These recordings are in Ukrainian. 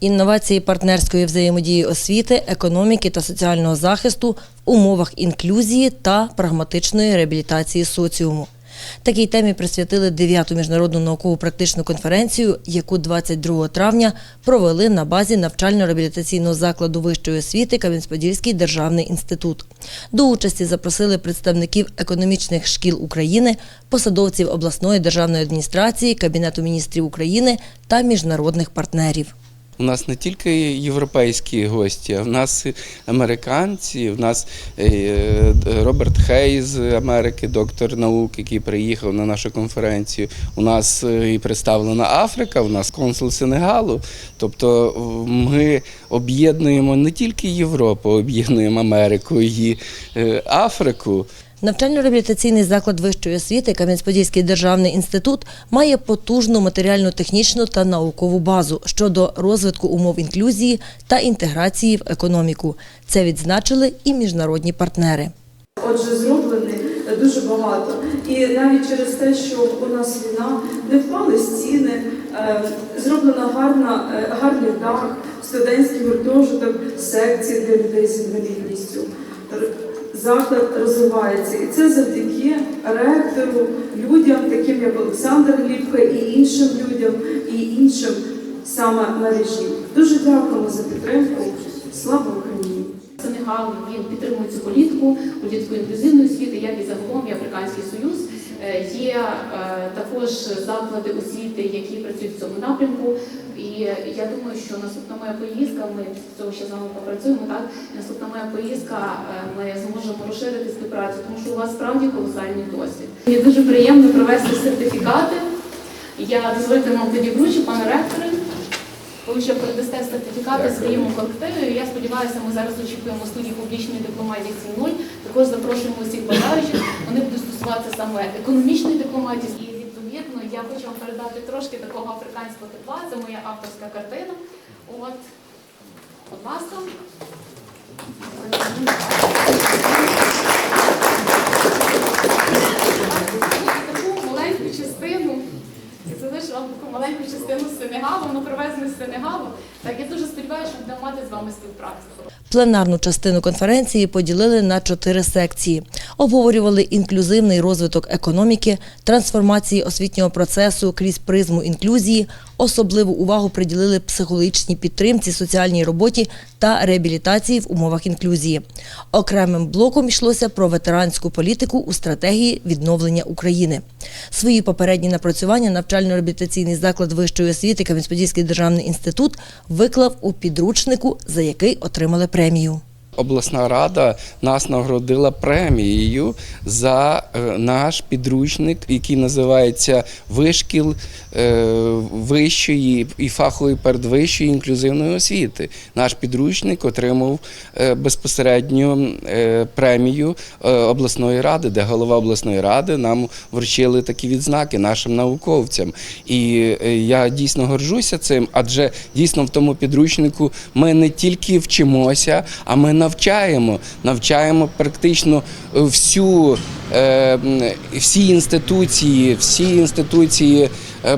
інновації партнерської взаємодії освіти, економіки та соціального захисту в умовах інклюзії та прагматичної реабілітації соціуму. Такій темі присвятили 9-ту міжнародну науково-практичну конференцію, яку 22 травня провели на базі навчально-реабілітаційного закладу вищої освіти Кам'янець-Подільський державний інститут. До участі запросили представників економічних шкіл України, посадовців обласної державної адміністрації, Кабінету міністрів України та міжнародних партнерів. У нас не тільки європейські гості, а в нас американці. В нас е, Роберт Хей з Америки, доктор наук, який приїхав на нашу конференцію. У нас е, і представлена Африка, у нас консул Сенегалу. Тобто е, ми об'єднуємо не тільки Європу, об'єднуємо Америку і е, Африку. Навчально-реабілітаційний заклад вищої освіти Кам'янець-Подільський державний інститут має потужну матеріально-технічну та наукову базу щодо розвитку умов інклюзії та інтеграції в економіку. Це відзначили і міжнародні партнери. Отже, зроблено дуже багато. І навіть через те, що у нас війна, не впали стіни, е, зроблено гарна, е, гарний дах, студентський гуртожиток, секції для людей з інвалідністю. Заклад розвивається, і це завдяки ректору, людям, таким як Олександр Глібко, і іншим людям, і іншим саме мережі. Дуже дякуємо за підтримку. Слава Україні! Сенегал він підтримує цю політику, політику інклюзивної освіти, як і загалом і Африканський Союз. Е, Є е, також заклади освіти, які працюють в цьому напрямку. І я думаю, що наступна моя поїздка, ми з цього ще з вами попрацюємо. Так наступна моя поїздка, е, ми зможемо розширити співпрацю, тому що у вас справді колосальний досвід. Мені дуже приємно провести сертифікати. Я дозвольте вам тоді вручу, пане ректоре. Ви ще передасте сертифікати своєму колективу. Я сподіваюся, ми зараз очікуємо студії публічної дипломатії 7.0. Також запрошуємо усіх бажаючих. Вони будуть стосуватися саме економічної дипломатії. І відповідно я хочу вам передати трошки такого африканського тепла. Це моя авторська картина. От, будь ласка. Таку маленьку частину. І залишу вам таку маленьку частину Сенегалу, воно привезли з Сенегалу. Так, я дуже сподіваюся, що будемо мати з вами співпрацю. Пленарну частину конференції поділили на чотири секції. Обговорювали інклюзивний розвиток економіки, трансформації освітнього процесу крізь призму інклюзії. Особливу увагу приділили психологічній підтримці, соціальній роботі та реабілітації в умовах інклюзії. Окремим блоком йшлося про ветеранську політику у стратегії відновлення України. Свої попередні напрацювання навчально-реабілітаційний заклад вищої освіти Кам'янець-Подільський державний інститут виклав у підручнику, за який отримали премію. Обласна рада нас нагородила премією за е, наш підручник, який називається Вишкіл е, вищої і фахової передвищої інклюзивної освіти. Наш підручник отримав е, безпосередньо премію обласної ради, де голова обласної ради нам вручили такі відзнаки нашим науковцям. І я дійсно горжуся цим, адже дійсно в тому підручнику ми не тільки вчимося, а ми навчаємо. Навчаємо практично всю, е, всі інституції, всі інституції е,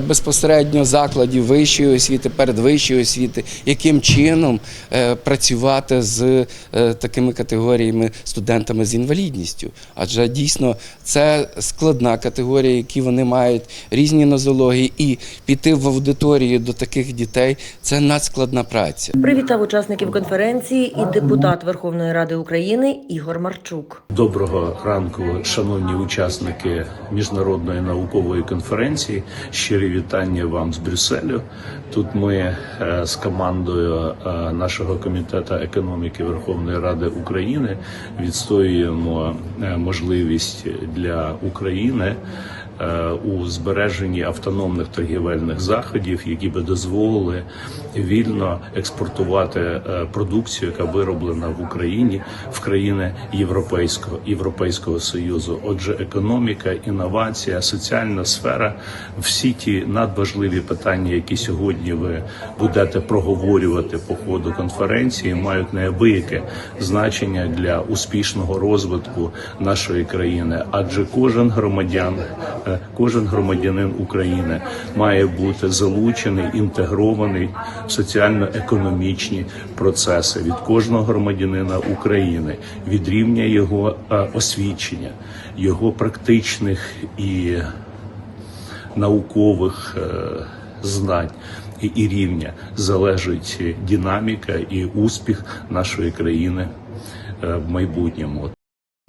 безпосередньо закладів вищої освіти, передвищої освіти, яким чином е, працювати з е, такими категоріями студентами з інвалідністю. Адже дійсно це складна категорія, які вони мають різні нозології, і піти в аудиторію до таких дітей це надскладна праця. Привітав учасників конференції і депутат Верховної Ради України Ігор Марчук. Доброго ранку, шановні учасники міжнародної наукової конференції. Щирі вітання вам з Брюсселю. Тут ми е, з командою е, нашого комітету економіки Верховної Ради України відстоюємо е, можливість для України. Е, У збереженні автономних торгівельних заходів, які би дозволили вільно експортувати е, продукцію, яка вироблена в Україні в країни Європейського Європейського союзу. Отже, економіка, інновація, соціальна сфера всі ті надважливі питання, які сьогодні ви будете проговорювати по ходу конференції, мають неабияке значення для успішного розвитку нашої країни, адже кожен громадян е, кожен громадянин України має бути залучений, інтегрований в соціально-економічні процеси від кожного громадянина України, від рівня його е, освічення, його практичних і наукових е, знань і, рівня залежить динаміка і успіх нашої країни е, в майбутньому.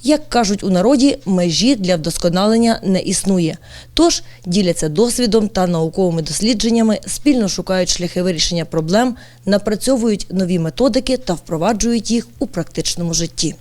Як кажуть у народі, межі для вдосконалення не існує. Тож діляться досвідом та науковими дослідженнями, спільно шукають шляхи вирішення проблем, напрацьовують нові методики та впроваджують їх у практичному житті.